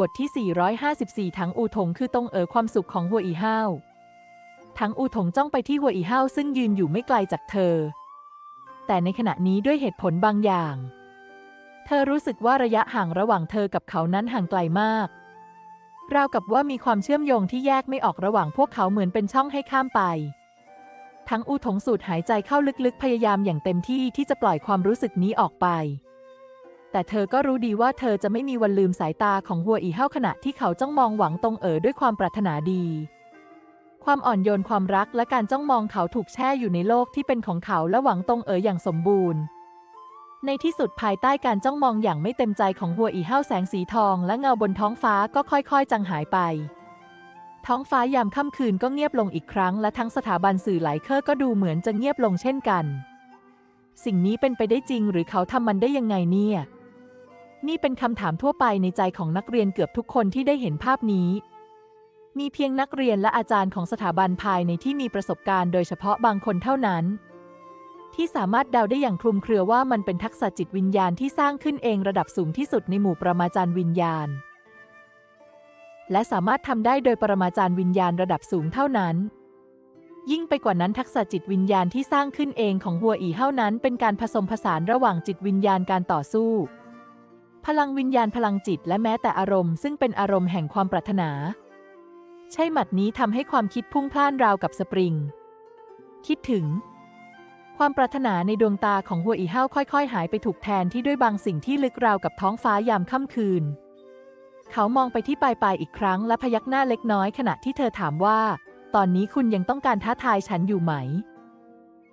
บทที่ 454 ทั้งอูถงคือตรงเอ๋อความสุขของหัวอีห้าวทั้งอูถงจ้องไปที่หัวอีห้าวซึ่งยืนอยู่ไม่ไกลจากเธอ แต่ในขณะนี้ด้วยเหตุผลบางอย่าง เธอรู้สึกว่าระยะห่างระหว่างเธอกับเขานั้นห่างไกลมาก ราวกับว่ามีความเชื่อมโยงที่แยกไม่ออกระหว่างพวกเขาเหมือนเป็นช่องให้ข้ามไป ทั้งอูถงสูดหายใจเข้าลึกๆพยายามอย่างเต็มที่ที่จะปล่อยความรู้สึกนี้ออกไป แต่เธอก็รู้ดีว่าเธอจะไม่มีวันลืมสายตาของหัวอีเฮ้าขณะที่เขาจ้องมองหวังตรงเอ๋อด้วยความปรารถนาดี ความอ่อนโยนความรักและการจ้องมองเขาถูกแช่อยู่ในโลกที่เป็นของเขาและหวังตรงเอ๋ออย่างสมบูรณ์ ในที่สุดภายใต้การจ้องมองอย่างไม่เต็มใจของหัวอีเฮ้าแสงสีทองและเงาบนท้องฟ้าก็ค่อยๆ จางหายไป ท้องฟ้ายามค่ำคืนก็เงียบลงอีกครั้งและทั้งสถาบันสื่อหลายเครือก็ดูเหมือนจะเงียบลงเช่นกัน สิ่งนี้เป็นไปได้จริงหรือเขาทำมันได้ยังไงเนี่ย นี่เป็นคำถามทั่วไปในใจของนักเรียนเกือบทุกคนที่ได้เห็นภาพนี้ มีเพียงนักเรียนและอาจารย์ของสถาบันภายในที่มีประสบการณ์โดยเฉพาะบางคนเท่านั้น ที่สามารถเดาได้อย่างคลุมเครือว่ามันเป็นทักษะจิตวิญญาณที่สร้างขึ้นเองระดับสูงที่สุดในหมู่ประมาจารย์วิญญาณ และสามารถทำได้โดยปรมาจารย์วิญญาณระดับสูงเท่านั้นยิ่งไปกว่านั้นทักษะจิตวิญญาณที่สร้างขึ้นเองของหัวอีเท่านั้น เป็นการผสมผสานระหว่างจิตวิญญาณการต่อสู้ พลังวิญญาณพลังจิตและแม้แต่อารมณ์ซึ่งเป็นอารมณ์แห่งความปรารถนา ใช่หมัดนี้ทำให้ความคิดพุ่งพล่านราวกับสปริง คิดถึง ความปรารถนาในดวงตาของหัวอีเฮ้าค่อยๆ หายไปถูกแทนที่ด้วยบางสิ่งที่ลึกราวกับท้องฟ้ายามค่ำคืน เขามองไปที่ปลายปลายอีกครั้งและพยักหน้าเล็กน้อยขณะที่เธอถามว่า ตอนนี้คุณยังต้องการท้าทายฉันอยู่ไหม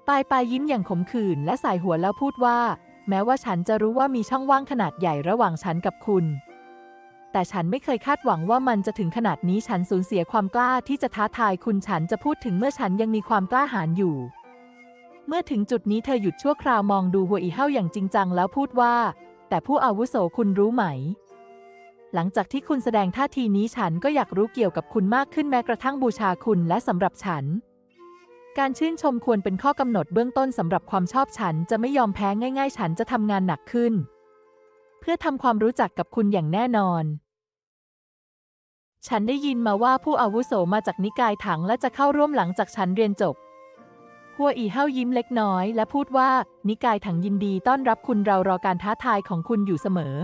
ปลายปลายยิ้มอย่างขมขื่นและสายหัวแล้วพูดว่า แม้ว่าฉันจะรู้ว่ามีช่องว่างขนาดใหญ่ระหว่างฉันกับคุณ แต่ฉันไม่เคยคาดหวังว่ามันจะถึงขนาดนี้ฉันสูญเสียความกล้าที่จะท้าทายคุณฉันจะพูดถึงเมื่อฉันยังมีความกล้าหาญอยู่ เมื่อถึงจุดนี้เธอหยุดชั่วคราวมองดูหัวอีเฮ้าอย่างจริงจังแล้วพูดว่า แต่ผู้อาวุโสคุณรู้ไหม หลังจากที่คุณแสดงท่าทีนี้ฉันก็อยากรู้เกี่ยวกับคุณมากขึ้นแม้กระทั่งบูชาคุณและสำหรับฉัน การชื่นชมควรเป็นข้อกำหนดเบื้องต้นสำหรับความชอบฉันจะไม่ยอมแพ้ง่ายๆ ฉันจะทำงานหนักขึ้น เพื่อทำความรู้จักกับคุณอย่างแน่นอน ฉันได้ยินมาว่าผู้อาวุโสมาจากนิกายถังและจะเข้าร่วมหลังจากฉันเรียนจบ หัวอีเฮ้ายิ้มเล็กน้อย และพูดว่า นิกายถังยินดีต้อนรับคุณเรารอการท้าทายของคุณอยู่เสมอ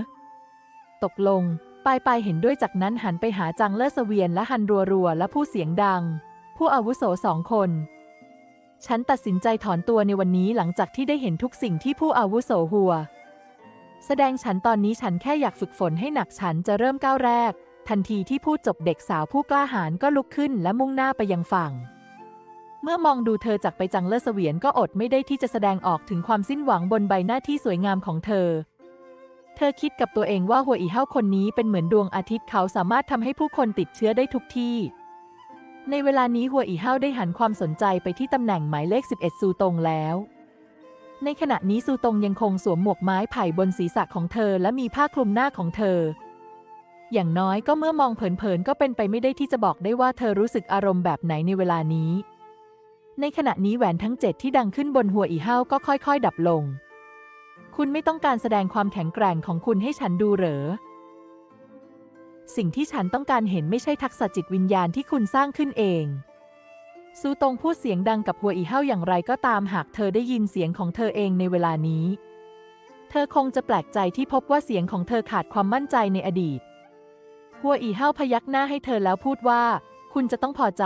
ตกลงปายปายเห็นด้วยจากนั้นหันไปหาจังเลอร์เสวียนและฮันรัวๆและผู้เสียงดัง ผู้อาวุโสสองคน ฉันตัดสินใจถอนตัวในวันนี้หลังจากที่ได้เห็นทุกสิ่งที่ผู้อาวุโสหัว แสดงฉันตอนนี้ฉันแค่อยากฝึกฝนให้หนักฉันจะเริ่มก้าวแรก ทันทีที่พูดจบเด็กสาวผู้กล้าหาญก็ลุกขึ้นและมุ่งหน้าไปยังฝั่ง เมื่อมองดูเธอจากไปจังเลอเสวียนก็อดไม่ได้ที่จะแสดงออกถึงความสิ้นหวังบนใบหน้าที่สวยงามของเธอ เธอคิดกับตัวเองว่าหัวอีเฮ้าคนนี้เป็นเหมือนดวงอาทิตย์เขาสามารถทำให้ผู้คนติดเชื้อได้ทุกที่ ในเวลานี้หัวอีเฮาได้หันความสนใจไปที่ตำแหน่งหมายเลข 11 ซูตงแล้ว ในขณะนี้ซูตงยังคงสวมหมวกไม้ไผ่บนศีรษะของเธอและมีผ้าคลุมหน้าของเธอ อย่างน้อยก็เมื่อมองเผินๆก็เป็นไปไม่ได้ที่จะบอกได้ว่าเธอรู้สึกอารมณ์แบบไหนในเวลานี้ ในขณะนี้แหวนทั้งเจ็ดที่ดังขึ้นบนหัวอีเฮาก็ค่อยๆ ดับลง คุณไม่ต้องการแสดงความแข็งแกร่งของคุณให้ฉันดูเหรอ สิ่งที่ฉันต้องการเห็นไม่ใช่ทักษะจิตวิญญาณที่คุณสร้างขึ้นเอง ซูตงพูดเสียงดังกับหัวอีเฮ้าอย่างไรก็ตามหากเธอได้ยินเสียงของเธอเองในเวลานี้ เธอคงจะแปลกใจที่พบว่าเสียงของเธอขาดความมั่นใจในอดีต หัวอีเฮ้าพยักหน้าให้เธอแล้วพูดว่า คุณจะต้องพอใจ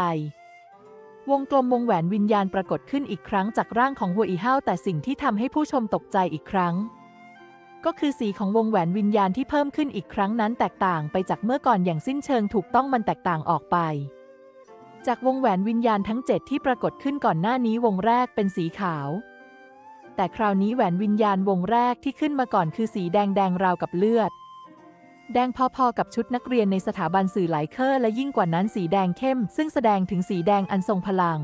วงกลมวงแหวนวิญญาณปรากฏขึ้นอีกครั้งจากร่างของหัวอีเฮ้าแต่สิ่งที่ทำให้ผู้ชมตกใจอีกครั้ง ก็คือสีของวงแหวนวิญญาณที่เพิ่มขึ้นอีกครั้งนั้นแตกต่างไปจากเมื่อก่อนอย่างสิ้นเชิงถูกต้องมันแตกต่างออกไป จากวงแหวนวิญญาณทั้งเจ็ดที่ปรากฏขึ้นก่อนหน้านี้วงแรกเป็นสีขาว แต่คราวนี้แหวนวิญญาณวงแรกที่ขึ้นมาก่อนคือสีแดงแดงราวกับเลือด แดงพอๆกับชุดนักเรียนในสถาบันสื่อหลายเคอร์และยิ่งกว่านั้นสีแดงเข้ม ซึ่งแสดงถึงสีแดงอันทรงพลัง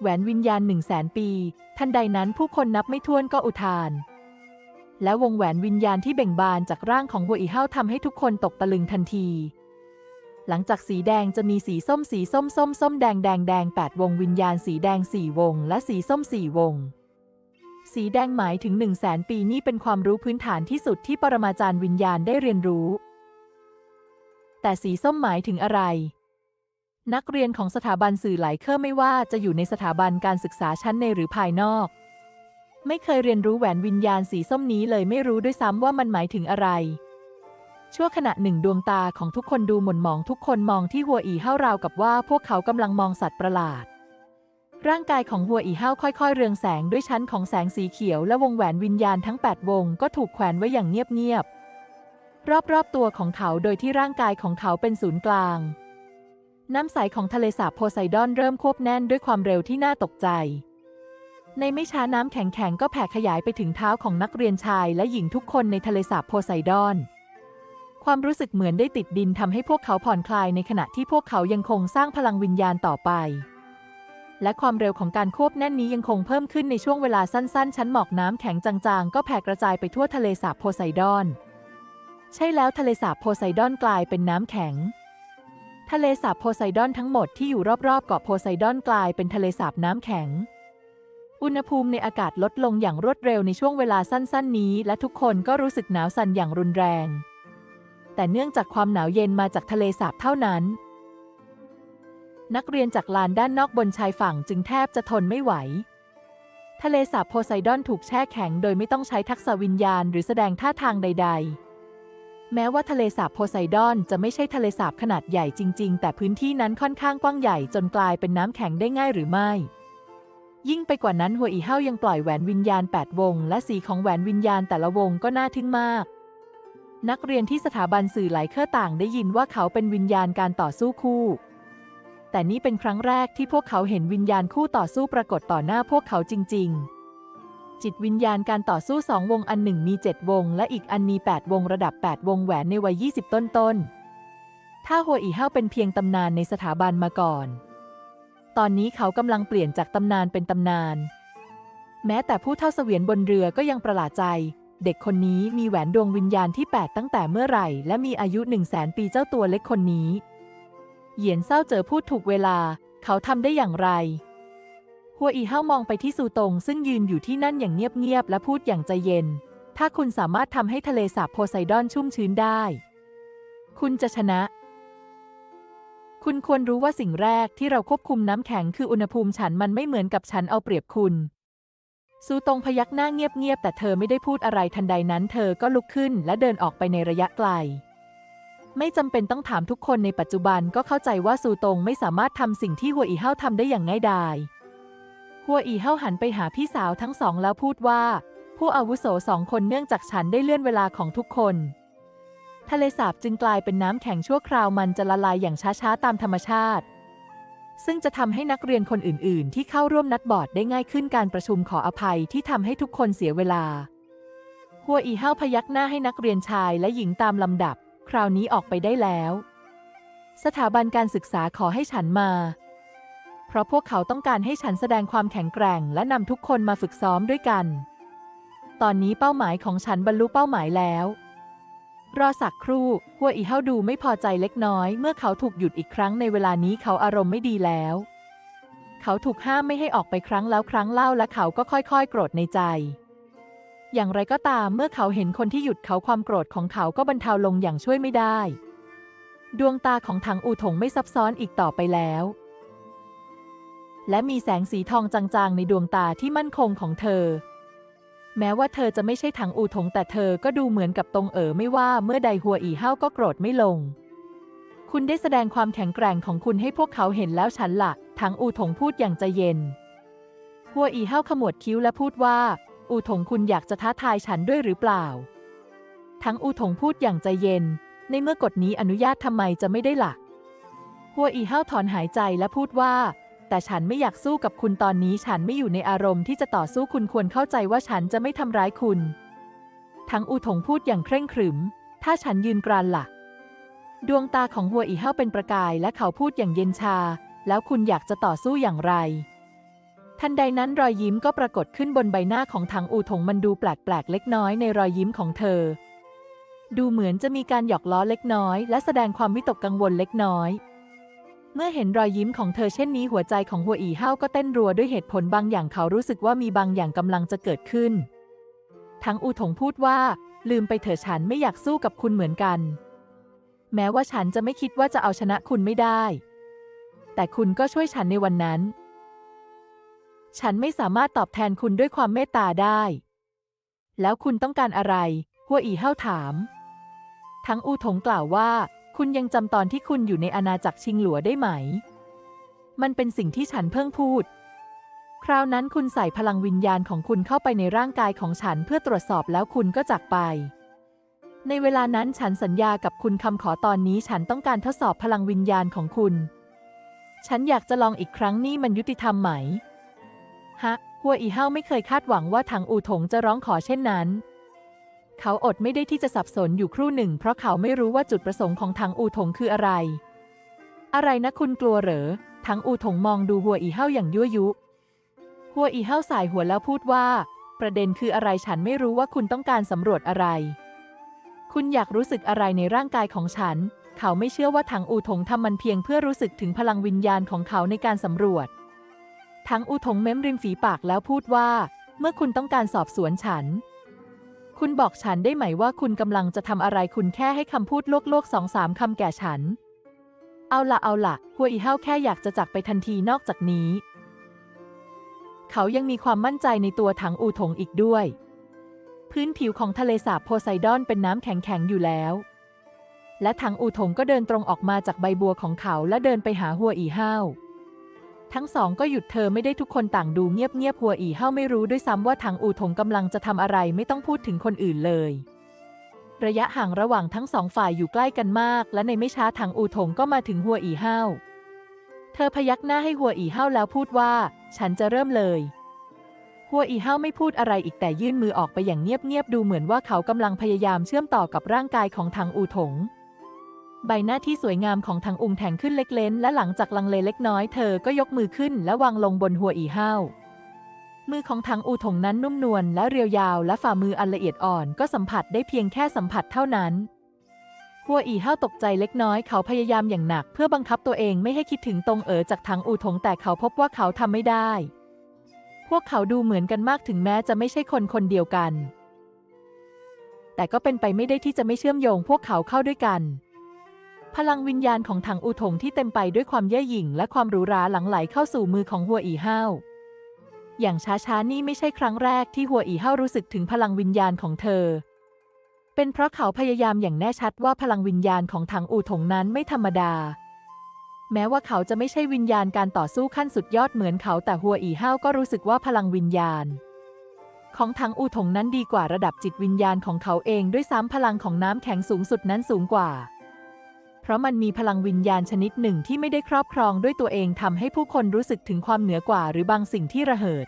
แหวนวิญญาณหนึ่งแสนปี ทันใดนั้นผู้คนนับไม่ถ้วนก็อุทาน และวงแหวนวิญญาณที่เบ่งบานจากร่างของหัวอีเฮ้าทำให้ทุกคนตกตะลึงทันที หลังจากสีแดงจะมีสีส้มสีส้มส้มส้มแดงแดงแดงแปดวงวิญญาณสีแดงสี่วง และสีส้มสี่วง สีแดงหมายถึงหนึ่งแสนปีนี่เป็นความรู้พื้นฐานที่สุดที่ปรมาจารย์วิญญาณได้เรียนรู้ แต่สีส้มหมายถึงอะไร นักเรียนของสถาบันสื่อหลายเครื่อไม่ว่าจะอยู่ในสถาบันการศึกษาชั้นในหรือภายนอก ไม่เคยเรียนรู้แหวนวิญญาณสีส้มนี้เลยไม่รู้ด้วยซ้ำว่ามันหมายถึงอะไร ชั่วขณะหนึ่งดวงตาของทุกคนดูหม่นหมองทุกคนมองที่หัวอีเฮาราวกับว่าพวกเขากำลังมองสัตว์ประหลาด ร่างกายของหัวอีเฮาค่อยๆ เรืองแสงด้วยชั้นของแสงสีเขียวและวงแหวนวิญญาณทั้ง 8 วงก็ถูกแขวนไว้อย่างเงียบๆรอบๆตัวของเขาโดยที่ร่างกายของเขาเป็นศูนย์กลาง น้ำใสของทะเลสาบโพไซดอนเริ่มควบแน่นด้วยความเร็วที่น่าตกใจ ในไม่ช้าน้ำแข็งๆ ก็แผ่ขยายไปถึงเท้าของนักเรียนชายและหญิงทุกคนในทะเลสาบโพไซดอน ความรู้สึกเหมือนได้ติดดินทำให้พวกเขาผ่อนคลายในขณะที่พวกเขายังคงสร้างพลังวิญญาณต่อไป และความเร็วของการควบแน่นนี้ยังคงเพิ่มขึ้นในช่วงเวลาสั้นๆ ชั้นหมอกน้ำแข็งจางๆ ก็แผ่กระจายไปทั่วทะเลสาบโพไซดอน ใช่แล้วทะเลสาบโพไซดอนกลายเป็นน้ำแข็งทะเลสาบโพไซดอนทั้งหมดที่อยู่รอบๆเกาะโพไซดอนกลายเป็นทะเลสาบน้ำแข็ง อุณหภูมิในอากาศลดลงอย่างรวดเร็วในช่วงเวลาสั้น ๆ นี้ และทุกคนก็รู้สึกหนาวสั่นอย่างรุนแรง แต่เนื่องจากความหนาวเย็นมาจากทะเลสาบเท่านั้น นักเรียนจากลานด้านนอกบนชายฝั่งจึงแทบจะทนไม่ไหว ทะเลสาบโพไซดอนถูกแช่แข็งโดยไม่ต้องใช้ทักษะวิญญาณหรือแสดงท่าทางใด ๆแม้ว่าทะเลสาบโพไซดอนจะไม่ใช่ทะเลสาบขนาดใหญ่จริง ๆ แต่พื้นที่นั้นค่อนข้างกว้างใหญ่จนกลายเป็นน้ำแข็งได้ง่ายหรือไม่ ยิ่งไปกว่านั้นหัวอีเฮายังปล่อยแหวนวิญญาณ 8 วง และสีของแหวนวิญญาณแต่ละวงก็น่าทึ่งมาก นักเรียนที่สถาบันสื่อหลายเครือต่างได้ยินว่าเขาเป็นวิญญาณการต่อสู้คู่ แต่นี่เป็นครั้งแรกที่พวกเขาเห็นวิญญาณคู่ต่อสู้ปรากฏต่อหน้าพวกเขาจริง ๆ จิตวิญญาณการต่อสู้สองวงอันหนึ่งมี 7 วง และอีกอันมี 8 วงระดับ 8 วงแหวนในวัย 20 ต้นๆถ้าหัวอีเฮาเป็นเพียงตำนานในสถาบันมาก่อน ตอนนี้เขากำลังเปลี่ยนจากตำนานเป็นตำนาน แม้แต่ผู้เท่าเสวียนบนเรือก็ยังประหลาดใจ เด็กคนนี้มีแหวนดวงวิญญาณที่8ตั้งแต่เมื่อไหร่ และมีอายุ1 0 0 0 0แสนปีเจ้าตัวเล็กคนนี้ เหยียนเศร้าเจอพูดถูกเวลา เขาทำได้อย่างไร หัวอีเฮามองไปที่ซูตงซึ่งยืนอยู่ที่นั่นอย่างเงียบๆและพูดอย่างใจเย็น ถ้าคุณสามารถทำให้ทะเลสาบโพไซดอนชุ่มชื้นได้ คุณจะชนะ คุณควรรู้ว่าสิ่งแรกที่เราควบคุมน้ำแข็งคืออุณหภูมิฉันมันไม่เหมือนกับฉันเอาเปรียบคุณ ซูตงพยักหน้าเงียบๆแต่เธอไม่ได้พูดอะไรทันใดนั้น เธอก็ลุกขึ้นและเดินออกไปในระยะไกล ไม่จำเป็นต้องถามทุกคนในปัจจุบันก็เข้าใจว่าซูตงไม่สามารถทำสิ่งที่หัวอีเฮาทำได้อย่างง่ายดายหัวอีเฮาหันไปหาพี่สาวทั้งสองแล้วพูดว่า ผู้อาวุโสสองคนเนื่องจากฉันได้เลื่อนเวลาของทุกคน ทะเลสาบจึงกลายเป็นน้ำแข็งชั่วคราวมันจะละลายอย่างช้าๆ ตามธรรมชาติ ซึ่งจะทำให้นักเรียนคนอื่น ๆ ที่เข้าร่วมนัดบอร์ดได้ง่ายขึ้นการประชุมขออภัยที่ทำให้ทุกคนเสียเวลา หัวอีเฮาพยักหน้าให้นักเรียนชายและหญิงตามลำดับ คราวนี้ออกไปได้แล้ว สถาบันการศึกษาขอให้ฉันมา เพราะพวกเขาต้องการให้ฉันแสดงความแข็งแกร่ง และนำทุกคนมาฝึกซ้อมด้วยกัน ตอนนี้เป้าหมายของฉันบรรลุเป้าหมายแล้ว รอสักครู่หัวอีเฮาดูไม่พอใจเล็กน้อย เมื่อเขาถูกหยุดอีกครั้งในเวลานี้เขาอารมณ์ไม่ดีแล้ว เขาถูกห้ามไม่ให้ออกไปครั้งแล้วครั้งเล่าและเขาก็ค่อยๆ โกรธในใจ อย่างไรก็ตามเมื่อเขาเห็นคนที่หยุดเขาความโกรธของเขาก็บรรเทาลงอย่างช่วยไม่ได้ ดวงตาของถังอูถงไม่ซับซ้อนอีกต่อไปแล้ว และมีแสงสีทองจางๆในดวงตาที่มั่นคงของเธอ แม้ว่าเธอจะไม่ใช่ถังอูถงแต่เธอก็ดูเหมือนกับตรงเอ๋อไม่ว่าเมื่อใดหัวอีเฮาก็โกรธไม่ลง คุณได้แสดงความแข็งแกร่งของคุณให้พวกเขาเห็นแล้วฉันละถังอูถงพูดอย่างใจเย็น หัวอีเฮาขมวดคิ้วและพูดว่า อูถงคุณอยากจะท้าทายฉันด้วยหรือเปล่า ทั้งอูถงพูดอย่างใจเย็น ในเมื่อกฎนี้อนุญาตทำไมจะไม่ได้ล่ะหัวอีเฮาถอนหายใจและพูดว่า แต่ฉันไม่อยากสู้กับคุณตอนนี้ฉันไม่อยู่ในอารมณ์ที่จะต่อสู้คุณควรเข้าใจว่าฉันจะไม่ทำร้ายคุณ ทั้งอูถงพูดอย่างเคร่งขรึม ถ้าฉันยืนกรานล่ะ ดวงตาของหัวอีเฮาเป็นประกายและเขาพูดอย่างเย็นชา แล้วคุณอยากจะต่อสู้อย่างไร ทันใดนั้นรอยยิ้มก็ปรากฏขึ้นบนใบหน้าของถังอูถงมันดูแปลกๆเล็กน้อยในรอยยิ้มของเธอ ดูเหมือนจะมีการหยอกล้อเล็กน้อย และแสดงความวิตกกังวลเล็กน้อย เมื่อเห็นรอยยิ้มของเธอเช่นนี้หัวใจของหัวอีเฮาก็เต้นรัวด้วยเหตุผลบางอย่างเขารู้สึกว่ามีบางอย่างกำลังจะเกิดขึ้น ทั้งอูถงพูดว่า ลืมไปเถอะฉันไม่อยากสู้กับคุณเหมือนกัน แม้ว่าฉันจะไม่คิดว่าจะเอาชนะคุณไม่ได้ แต่คุณก็ช่วยฉันในวันนั้น ฉันไม่สามารถตอบแทนคุณด้วยความเมตตาได้ แล้วคุณต้องการอะไร หัวอีเฮาถาม ทั้งอูถงกล่าวว่า คุณยังจำตอนที่คุณอยู่ในอาณาจักรชิงหลัวได้ไหม มันเป็นสิ่งที่ฉันเพิ่งพูด คราวนั้นคุณใส่พลังวิญญาณของคุณเข้าไปในร่างกายของฉันเพื่อตรวจสอบแล้วคุณก็จากไป ในเวลานั้นฉันสัญญากับคุณคำขอตอนนี้ฉันต้องการทดสอบพลังวิญญาณของคุณ ฉันอยากจะลองอีกครั้งนี่มันยุติธรรมไหม ฮะ หัวอีเฮาไม่เคยคาดหวังว่าทางอูถงจะร้องขอเช่นนั้น เขาอดไม่ได้ที่จะสับสนอยู่ครู่หนึ่ง เพราะเขาไม่รู้ว่าจุดประสงค์ของทางอูถงคืออะไร อะไรนะคุณกลัวเหรอทางอูถงมองดูหัวอีเฮาอย่างยั่วยุ หัวอีเฮาสายหัวแล้วพูดว่า ประเด็นคืออะไรฉันไม่รู้ว่าคุณต้องการสำรวจอะไร คุณอยากรู้สึกอะไรในร่างกายของฉัน เขาไม่เชื่อว่าทางอูถงทำมันเพียงเพื่อรู้สึกถึงพลังวิญญาณของเขาในการสำรวจทั้งอูถงเม้มริมฝีปากแล้วพูดว่า เมื่อคุณต้องการสอบสวนฉัน คุณบอกฉันได้ไหมว่าคุณกำลังจะทำอะไรคุณแค่ให้คำพูดโลกๆสองสามคำแก่ฉัน เอาละเอาละหัวอีเฮาแค่อยากจะจากไปทันทีนอกจากนี้ เขายังมีความมั่นใจในตัวถังอูถงอีกด้วย พื้นผิวของทะเลสาบโพไซดอนเป็นน้ำแข็งๆอยู่แล้ว และถังอูถงก็เดินตรงออกมาจากใบบัวของเขาและเดินไปหาหัวอีเฮา ทั้งสองก็หยุดเธอไม่ได้ทุกคนต่างดูเงียบๆหัวอีเฮาไม่รู้ด้วยซ้ำว่าถังอูถงกำลังจะทำอะไรไม่ต้องพูดถึงคนอื่นเลย ระยะห่างระหว่างทั้งสองฝ่ายอยู่ใกล้กันมาก และในไม่ช้าถังอูถงก็มาถึงหัวอีเฮาเธอพยักหน้าให้หัวอีเฮาแล้วพูดว่า ฉันจะเริ่มเลยหัวอีเฮาไม่พูดอะไรอีกแต่ยื่นมือออกไปอย่างเงียบๆดูเหมือนว่าเขากำลังพยายามเชื่อมต่อกับร่างกายของทางอูถง ใบหน้าที่สวยงามของทางอุงแทงขึ้นเล็กเล้นและหลังจากลังเลเล็กน้อยเธอก็ยกมือขึ้นและวางลงบนหัวอีเฮาวมือของทางอูถงนั้นนุ่มนวลและเรียวยาวและฝ่ามืออันละเอียดอ่อนก็สัมผัสได้เพียงแค่สัมผัสเท่านั้นหัวอีเฮาวตกใจเล็กน้อยเขาพยายามอย่างหนัก เพื่อบังคับตัวเองไม่ให้คิดถึงตรงเอ๋อจากทางอูถงแต่เขาพบว่าเขาทำไม่ได้ พวกเขาดูเหมือนกันมากถึงแม้จะไม่ใช่คนคนเดียวกัน แต่ก็เป็นไปไม่ได้ที่จะไม่เชื่อมโยงพวกเขาเข้าด้วยกัน พลังวิญญาณของถังอูถงที่เต็มไปด้วยความเย่อหยิ่งและความหรูหราหลังไหลเข้าสู่มือของหัวอีเฮาอย่างช้าๆนี่ไม่ใช่ครั้งแรกที่หัวอีเฮารู้สึกถึงพลังวิญญาณของเธอ เป็นเพราะเขาพยายามอย่างแน่ชัดว่าพลังวิญญาณของถังอูถงนั้นไม่ธรรมดา แม้ว่าเขาจะไม่ใช่วิญญาณการต่อสู้ขั้นสุดยอดเหมือนเขาแต่หัวอีเฮาก็รู้สึกว่าพลังวิญญาณของถังอูถงนั้นดีกว่าระดับจิตวิญญาณของเขาเองด้วยซ้ำพลังของน้ำแข็งสูงสุดนั้นสูงกว่า ราะมันมีพลังวิญญาณชนิดหนึ่งที่ไม่ได้ครอบครองด้วยตัวเองทำให้ผู้คนรู้สึกถึงความเหนือกว่าหรือบางสิ่งที่ระเหิด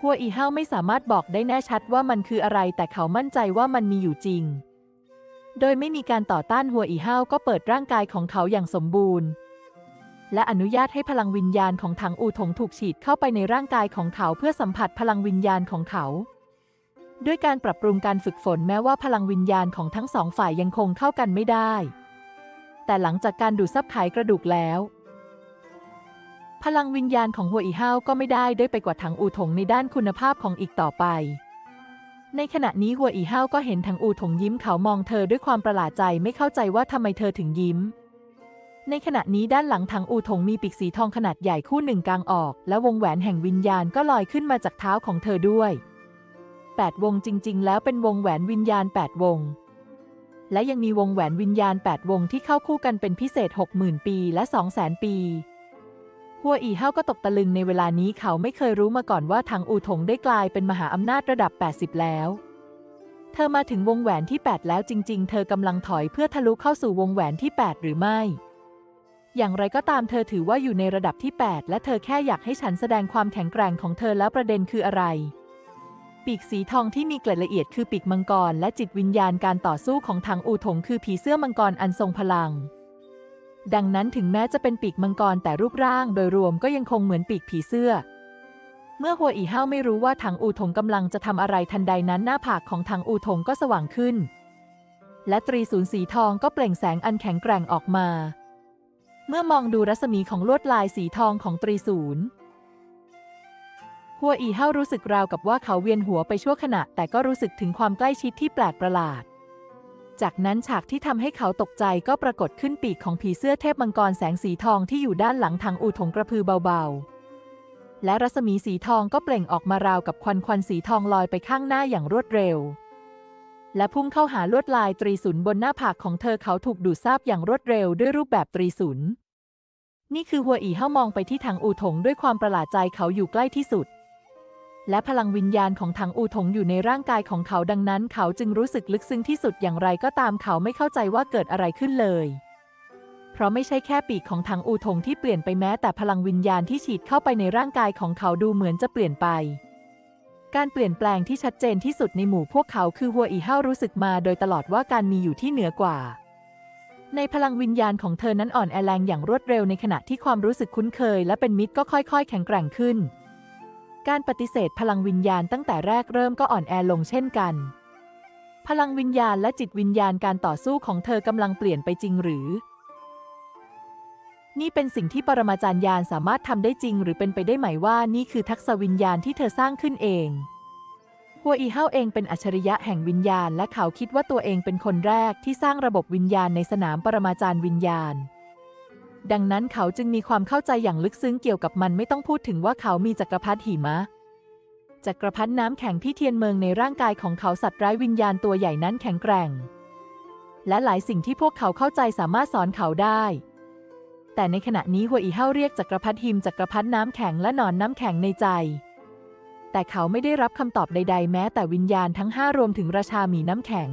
หัวอีเฮาไม่สามารถบอกได้แน่ชัดว่ามันคืออะไร แต่เขามั่นใจว่ามันมีอยู่จริง โดยไม่มีการต่อต้านหัวอีเฮาก็เปิดร่างกายของเขาอย่างสมบูรณ์ และอนุญาตให้พลังวิญญาณของถังอูถงถูกฉีดเข้าไปในร่างกายของเขาเพื่อสัมผัสพลังวิญญาณของเขาด้วยการปรับปรุงการฝึกฝนแม้ว่าพลังวิญญาณของทั้งสองฝ่ายยังคงเข้ากันไม่ได้ แต่หลังจากการดูดซับไขกระดูกแล้ว พลังวิญญาณของหัวอีเฮาวก็ไม่ได้ด้อยไปกว่าถังอูถงในด้านคุณภาพของอีกต่อไป ในขณะนี้หัวอีเฮาวก็เห็นถังอูถงยิ้มเขามองเธอด้วยความประหลาดใจไม่เข้าใจว่าทำไมเธอถึงยิ้ม ในขณะนี้ด้านหลังถังอูถงมีปีกสีทองขนาดใหญ่คู่หนึ่งกลางออก และวงแหวนแห่งวิญญาณก็ลอยขึ้นมาจากเท้าของเธอด้วย 8 วงจริง ๆ แล้วเป็นวงแหวนวิญญาณ 8 วง และยังมีวงแหวนวิญญาณ 8 วงที่เข้าคู่กันเป็นพิเศษ 60,000 ปีและ 200,000 ปีหัวอีเฮาก็ตกตะลึงในเวลานี้เขาไม่เคยรู้มาก่อนว่าทางอูถงได้กลายเป็นมหาอำนาจระดับ 80 แล้ว เธอมาถึงวงแหวนที่ 8 แล้วจริง ๆ เธอกำลังถอยเพื่อทะลุเข้าสู่วงแหวนที่ 8 หรือไม่ อย่างไรก็ตามเธอถือว่าอยู่ในระดับที่ 8 และเธอแค่อยากให้ฉันแสดงความแข็งแกร่งของเธอแล้วประเด็นคืออะไร ปีกสีทองที่มีเกล็ดละเอียดคือปีกมังกร และจิตวิญญาณการต่อสู้ของทางอูถงคือผีเสื้อมังกรอันทรงพลัง ดังนั้นถึงแม้จะเป็นปีกมังกรแต่รูปร่างโดยรวมก็ยังคงเหมือนปีกผีเสื้อ เมื่อหัวอีเฮาไม่รู้ว่าทางอูถงกำลังจะทำอะไรทันใดนั้นหน้าผากของทางอูถงก็สว่างขึ้น และตรีศูนย์สีทองก็เปล่งแสงอันแข็งแกร่งออกมา เมื่อมองดูรัศมีของลวดลายสีทองของตรีศูนย์ หัวอีเฮารู้สึกราวกับว่าเขาเวียนหัวไปชั่วขณะ แต่ก็รู้สึกถึงความใกล้ชิดที่แปลกประหลาด จากนั้นฉากที่ทำให้เขาตกใจก็ปรากฏขึ้นปีกของผีเสื้อเทพมังกรแสงสีทองที่อยู่ด้านหลังทางอูถงกระพือเบาๆ และรัศมีสีทองก็เปล่งออกมาราวกับควันควันสีทองลอยไปข้างหน้าอย่างรวดเร็ว และพุ่งเข้าหาลวดลายตรีศูนย์บนหน้าผากของเธอเขาถูกดูดซาบอย่างรวดเร็วด้วยรูปแบบตรีศูนย์นี่คือหัวอีเฮามองไปที่ทางอูถงด้วยความประหลาดใจเขาอยู่ใกล้ที่สุด และพลังวิญญาณของถังอูถงอยู่ในร่างกายของเขาดังนั้นเขาจึงรู้สึกลึกซึ้งที่สุดอย่างไรก็ตามเขาไม่เข้าใจว่าเกิดอะไรขึ้นเลย เพราะไม่ใช่แค่ปีกของถังอูถงที่เปลี่ยนไปแม้แต่พลังวิญญาณที่ฉีดเข้าไปในร่างกายของเขาดูเหมือนจะเปลี่ยนไป การเปลี่ยนแปลงที่ชัดเจนที่สุดในหมู่พวกเขาคือหัวอีเฮ้ารู้สึกมาโดยตลอดว่าการมีอยู่ที่เหนือกว่าในพลังวิญญาณของเธอนั้นอ่อนแอแรงอย่างรวดเร็วในขณะที่ความรู้สึกคุ้นเคยและเป็นมิตรก็ค่อยๆ แข็งแกร่งขึ้น การปฏิเสธพลังวิญญาณตั้งแต่แรกเริ่มก็อ่อนแอลงเช่นกัน พลังวิญญาณและจิตวิญญาณการต่อสู้ของเธอกำลังเปลี่ยนไปจริงหรือ นี่เป็นสิ่งที่ปรมาจารย์ยานสามารถทำได้จริง หรือเป็นไปได้ไหมว่านี่คือทักษะวิญญาณที่เธอสร้างขึ้นเองหัวอีเฮาเองเป็นอัจฉริยะแห่งวิญญาณ และเขาคิดว่าตัวเองเป็นคนแรกที่สร้างระบบวิญญาณในสนามปรมาจารย์วิญญาณ ดังนั้นเขาจึงมีความเข้าใจอย่างลึกซึ้งเกี่ยวกับมันไม่ต้องพูดถึงว่าเขามีจักรพรรดิหิมะ จักรพรรดิน้ำแข็งที่เทียนเมืองในร่างกายของเขาสัตว์ร้ายวิญญาณตัวใหญ่นั้นแข็งแกร่ง และหลายสิ่งที่พวกเขาเข้าใจสามารถสอนเขาได้ แต่ในขณะนี้หัวอีเฮาเรียกจักรพรรดิหิมจักรพรรดิน้ำแข็งและหนอนน้ำแข็งในใจ แต่เขาไม่ได้รับคำตอบใด ๆ แม้แต่วิญญาณทั้งห้ารวมถึงราชาหมีน้ำแข็ง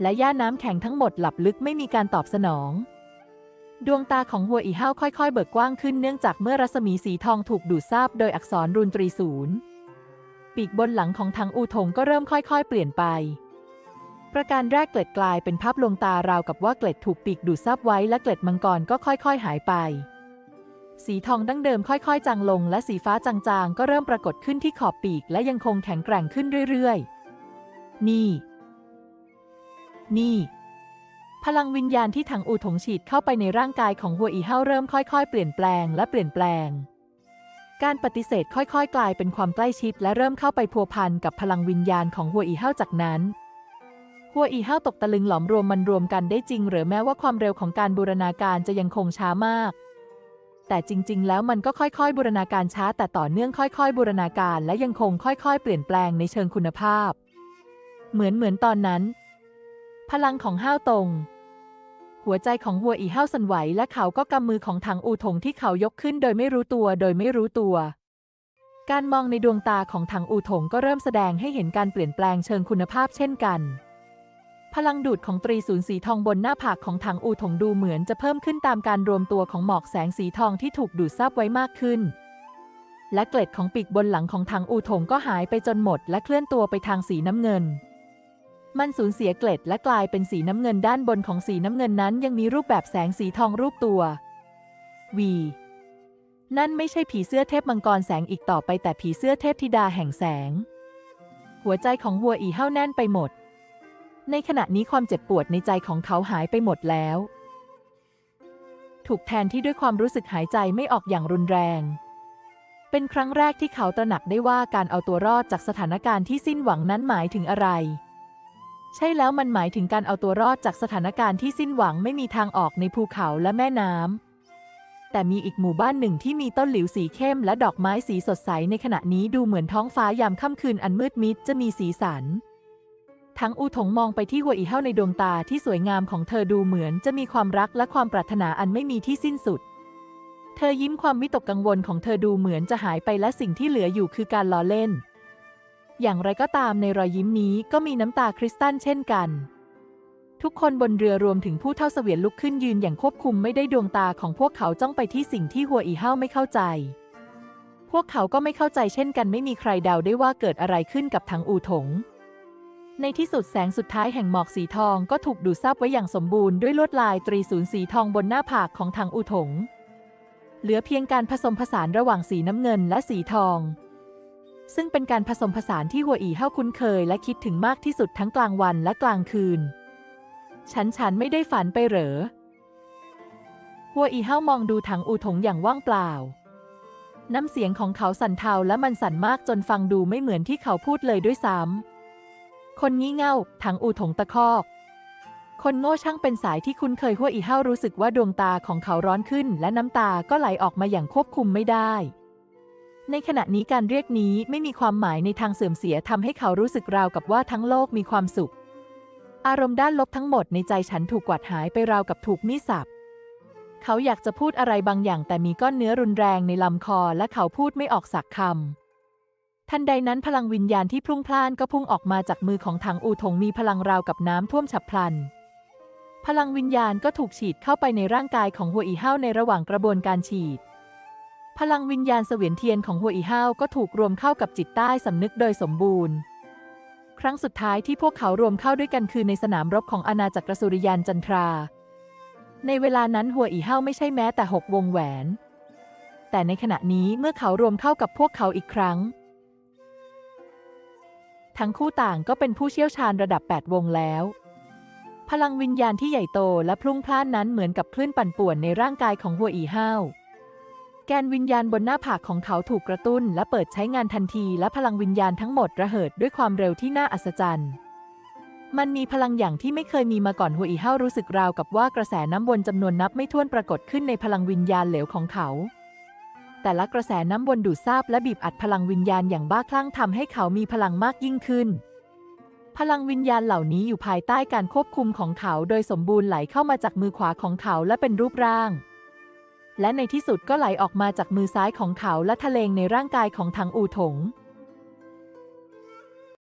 และย่าน้ำแข็งทั้งหมดหลับลึกไม่มีการตอบสนอง ดวงตาของหัวอีเฮาค่อยๆ เบิกกว้างขึ้นเนื่องจากเมื่อรัศมีสีทองถูกดูดซาบโดยอักษรรุนตรีศูนย์ปีกบนหลังของทางอูถงก็เริ่มค่อยๆ เปลี่ยนไป ประการแรกเกล็ดกลายเป็นภาพลวงตาราวกับว่าเกล็ดถูกปีกดูดซาบไว้และเกล็ดมังกรก็ค่อยๆ หายไป สีทองดั้งเดิมค่อยๆ จางลง และสีฟ้าจางๆ ก็เริ่มปรากฏขึ้นที่ขอบปีกและยังคงแข็งแกร่งขึ้นเรื่อยๆ นี่ นี่ พลังวิญญาณที่ถังอูถงฉีดเข้าไปในร่างกายของหัวอีเฮาเริ่มค่อยๆ เปลี่ยนแปลงและเปลี่ยนแปลง การปฏิเสธค่อยๆ กลายเป็นความใกล้ชิด และเริ่มเข้าไปพัวพันกับพลังวิญญาณของหัวอีเฮาจากนั้น หัวอีเฮาตกตะลึงหลอมรวมมันรวมกันได้จริง หรือแม้ว่าความเร็วของการบูรณาการจะยังคงช้ามาก แต่จริง ๆ แล้วมันก็ค่อยๆ บูรณาการช้าแต่ต่อเนื่องค่อย ๆ บูรณาการและยังคงค่อย ๆ เปลี่ยนแปลงในเชิงคุณภาพ เหมือนเหมือนตอนนั้น พลังของห้าวตง หัวใจของหัวอีห้าวสั่นไหวและเขาก็กำมือของถังอูถงที่เขายกขึ้นโดยไม่รู้ตัวโดยไม่รู้ตัว การมองในดวงตาของถังอูถงก็เริ่มแสดงให้เห็นการเปลี่ยนแปลงเชิงคุณภาพเช่นกัน พลังดูดของตรีศูนย์สีทองบนหน้าผากของถังอูถงดูเหมือนจะเพิ่มขึ้นตามการรวมตัวของหมอกแสงสีทองที่ถูกดูดซับไว้มากขึ้น และเกล็ดของปีกบนหลังของถังอูถงก็หายไปจนหมด และเคลื่อนตัวไปทางสีน้ำเงิน มันสูญเสียเกล็ดและกลายเป็นสีน้ำเงินด้านบนของสีน้ำเงินนั้นยังมีรูปแบบแสงสีทองรูปตัววีนั่นไม่ใช่ผีเสื้อเทพมังกรแสงอีกต่อไปแต่ผีเสื้อเทพธิดาแห่งแสง หัวใจของหัวอีเห้าแน่นไปหมด ในขณะนี้ความเจ็บปวดในใจของเขาหายไปหมดแล้ว ถูกแทนที่ด้วยความรู้สึกหายใจไม่ออกอย่างรุนแรง เป็นครั้งแรกที่เขาตระหนักได้ว่าการเอาตัวรอดจากสถานการณ์ที่สิ้นหวังนั้นหมายถึงอะไร ใช่แล้วมันหมายถึงการเอาตัวรอดจากสถานการณ์ที่สิ้นหวังไม่มีทางออกในภูเขาและแม่น้ำ แต่มีอีกหมู่บ้านหนึ่งที่มีต้นหลิวสีเข้มและดอกไม้สีสดใสในขณะนี้ดูเหมือนท้องฟ้ายามค่ำคืนอันมืดมิดจะมีสีสัน ทั้งอูถงมองไปที่หัวอีเห้าในดวงตาที่สวยงามของเธอดูเหมือนจะมีความรักและความปรารถนาอันไม่มีที่สิ้นสุด เธอยิ้มความวิตกกังวลของเธอดูเหมือนจะหายไปและสิ่งที่เหลืออยู่คือการล้อเล่น อย่างไรก็ตามในรอยยิ้มนี้ก็มีน้ำตาคริสตัลเช่นกัน ทุกคนบนเรือรวมถึงผู้เท่าเสวียนลุกขึ้นยืนอย่างควบคุมไม่ได้ดวงตาของพวกเขาจ้องไปที่สิ่งที่หัวอีเห้าไม่เข้าใจ พวกเขาก็ไม่เข้าใจเช่นกันไม่มีใครเดาได้ว่าเกิดอะไรขึ้นกับถังอูถง ในที่สุดแสงสุดท้ายแห่งหมอกสีทองก็ถูกดูดซับไว้อย่างสมบูรณ์ด้วยลวดลายตรีศูนย์สีทองบนหน้าผากของถังอูถง เหลือเพียงการผสมผสานระหว่างสีน้ำเงินและสีทอง ซึ่งเป็นการผสมผสานที่หัวอีเห้าคุ้นเคยและคิดถึงมากที่สุดทั้งกลางวันและกลางคืน ฉันฉันไม่ได้ฝันไปเหรอ หัวอีเห้ามองดูถังอูถงอย่างว่างเปล่า น้ำเสียงของเขาสั่นเทาและมันสั่นมากจนฟังดูไม่เหมือนที่เขาพูดเลยด้วยซ้ำ คนงี่เง่าถังอูถงตะคอกคนโง่ช่างเป็นสายที่คุ้นเคยหัวอีเฮารู้สึกว่าดวงตาของเขาร้อนขึ้น และน้ำตาก็ไหลออกมาอย่างควบคุมไม่ได้ ในขณะนี้การเรียกนี้ไม่มีความหมายในทางเสื่อมเสียทำให้เขารู้สึกราวกับว่าทั้งโลกมีความสุข อารมณ์ด้านลบทั้งหมดในใจฉันถูกกวาดหายไปราวกับถูกมีดสับเขาอยากจะพูดอะไรบางอย่างแต่มีก้อนเนื้อรุนแรงในลำคอและเขาพูดไม่ออกสักคำทันใดนั้นพลังวิญญาณที่พลุ่งพล่านก็พุ่งออกมาจากมือของถังอูถงมีพลังราวกับน้ำท่วมฉับพลันพลังวิญญาณก็ถูกฉีดเข้าไปในร่างกายของหัวอีเฮาในระหว่างกระบวนการฉีด พลังวิญญาณเสวียนเทียนของหัวอีเฮาวก็ถูกรวมเข้ากับจิตใต้สำนึกโดยสมบูรณ์ ครั้งสุดท้ายที่พวกเขารวมเข้าด้วยกันคือในสนามรบของอาณาจักรสุริยันจันทรา ในเวลานั้นหัวอีเฮาวไม่ใช่แม้แต่หกวงแหวน แต่ในขณะนี้เมื่อเขารวมเข้ากับพวกเขาอีกครั้ง ทั้งคู่ต่างก็เป็นผู้เชี่ยวชาญระดับ 8 วงแล้ว พลังวิญญาณที่ใหญ่โตและพลุ่งพล่านนั้นเหมือนกับคลื่นปั่นป่วนในร่างกายของหัวอีห้าว แกนวิญญาณบนหน้าผากของเขาถูกกระตุ้นและเปิดใช้งานทันทีและพลังวิญญาณทั้งหมดระเหิดด้วยความเร็วที่น่าอัศจรรย์ มันมีพลังอย่างที่ไม่เคยมีมาก่อนหัวอีห้าวรู้สึกราวกับว่ากระแสน้ำวนจำนวนนับไม่ถ้วนปรากฏขึ้นในพลังวิญญาณเหลวของเขา แต่ละกระแสน้ำวนดูดซาบและบีบอัดพลังวิญญาณอย่างบ้าคลั่งทำให้เขามีพลังมากยิ่งขึ้น พลังวิญญาณเหล่านี้อยู่ภายใต้การควบคุมของเขา โดยสมบูรณ์ไหลเข้ามาจากมือขวาของเขาและเป็นรูปร่าง และในที่สุดก็ไหลออกมาจากมือซ้ายของเขาและทะเลงในร่างกายของถังอูถง